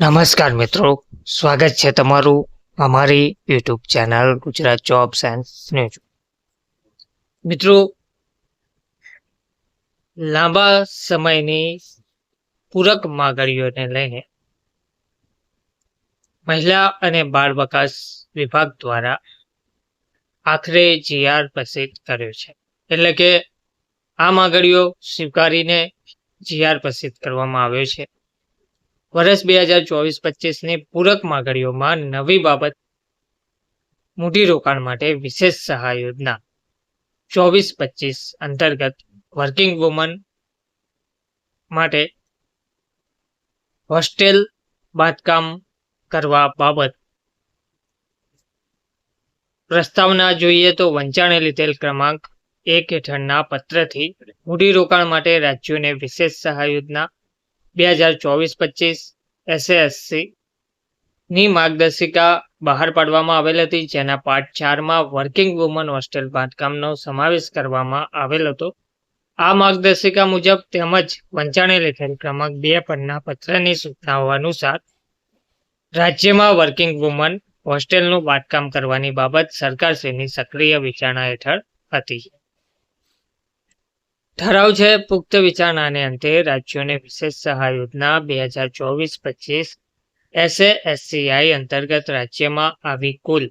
નમસ્કાર મિત્રો. સ્વાગત છે તમારું અમારી YouTube channel Gujarat job science news. મિત્રો, લાંબા સમયની પૂરક માગણીઓને લઈને મહિલા અને બાળ વિકાસ વિભાગ દ્વારા આખરે જીઆર પ્રસિદ્ધ કર્યો છે. એટલે કે આ માગણીઓ સ્વીકારીને જીઆર પ્રસિદ્ધ કરવામાં આવ્યો છે. વર્ષ બે હજાર ચોવીસ પચીસની પૂરક માગણીઓમાં નવી બાબત મૂડીરોકાણ માટે વિશેષ સહાય યોજના. ચોવીસ પચીસ અંતર્ગત વર્કિંગ વુમન માટે હોસ્ટેલ બાંધકામ કરવા બાબત. પ્રસ્તાવના જોઈએ તો વંચાણે લીધેલ ક્રમાંક એક હેઠળના પત્રથી મૂડીરોકાણ માટે રાજ્યોને વિશેષ સહાય યોજના બે હજાર ચોવીસ પચીસ એસએએસસી માર્ગદર્શિકા બહાર પાડવામાં આવેલ હતી, જેના પાર્ટ ચારમાં વર્કિંગ વુમન હોસ્ટેલ બાંધકામનો સમાવેશ કરવામાં આવેલ હતો. આ માર્ગદર્શિકા મુજબ તેમજ વંચાણે લેખન ક્રમાંક બે પરના પત્રની સૂચનાઓ અનુસાર, રાજ્યમાં વર્કિંગ વુમન હોસ્ટેલનું બાંધકામ કરવાની બાબત સરકારશ્રીની સક્રિય વિચારણા હેઠળ હતી. ઠરાવ છે, પુખ્ત વિચારણાને અંતે રાજ્યોને વિશેષ સહાય યોજના બે હજાર ચોવીસ પચીસ એસએએસસીઆઈ અંતર્ગત રાજ્યમાં આવી કુલ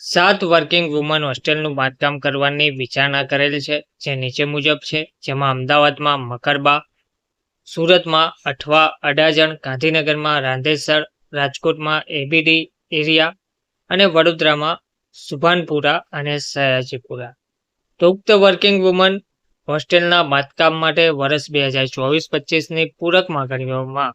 સાત વર્કિંગ વુમન હોસ્ટેલનું બાંધકામ કરવાની વિચારણા કરેલ છે, જે નીચે મુજબ છે, જેમાં અમદાવાદમાં મકરબા, સુરતમાં અઠવા અડાજણ, ગાંધીનગરમાં રાંધેસર, રાજકોટમાં એબીડી એરિયા અને વડોદરામાં સુભાનપુરા અને સયાજીપુરા. તો ઉક્ત વર્કિંગ વુમન હોસ્ટેલના બાંધકામ માટે વર્ષ બે હજાર ચોવીસ પચીસની પૂરક માગણીઓમાં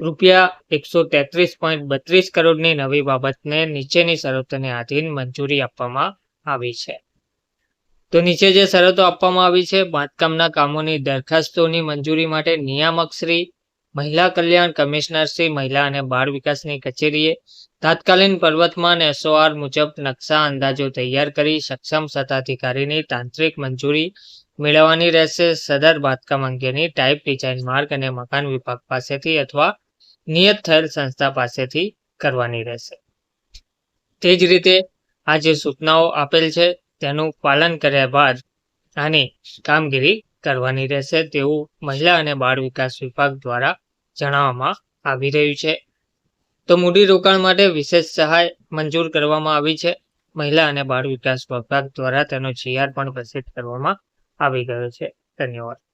રૂપિયા એકસો તેત્રીસ પોઈન્ટ બત્રીસ કરોડની નવી બાબતને નીચેની શરતોને આધીન મંજૂરી આપવામાં આવી છે. તો નીચે જે શરતો આપવામાં આવી છે, બાંધકામના કામોની દરખાસ્તોની મંજૂરી માટે નિયામક શ્રી મહિલા કલ્યાણ કમિશનર શ્રી મહિલા અને બાળ વિકાસની કચેરીએ તાત્કાલિન પર્વતમાન એસઓઆર મુજબ નકશા અંદાજો તૈયાર કરી સક્ષમ સત્તાધિકારીની તાંત્રિક મંજૂરી મેળવવાની રહેશે. સદર બાંધકામ અંગેની ટાઈપ ડિઝાઇન માર્ગ અને મકાન વિભાગ પાસેથી અથવા નિયત થયેલ સંસ્થા પાસેથી કરવાની રહેશે. તે જ રીતે આ જે સૂચનાઓ આપેલ છે. તેનું પાલન કર્યા બાદ આની કામગીરી કરવાની રહેશે તેવું મહિલા અને બાળ વિકાસ વિભાગ દ્વારા જણાવવામાં આવી રહ્યું છે. તો મૂડીરોકાણ માટે વિશેષ સહાય મંજૂર કરવામાં આવી છે. મહિલા અને બાળ વિકાસ વિભાગ દ્વારા તેનો જીઆર પણ પ્રસિદ્ધ કરવામાં આવી ગયો છે. ધન્યવાદ.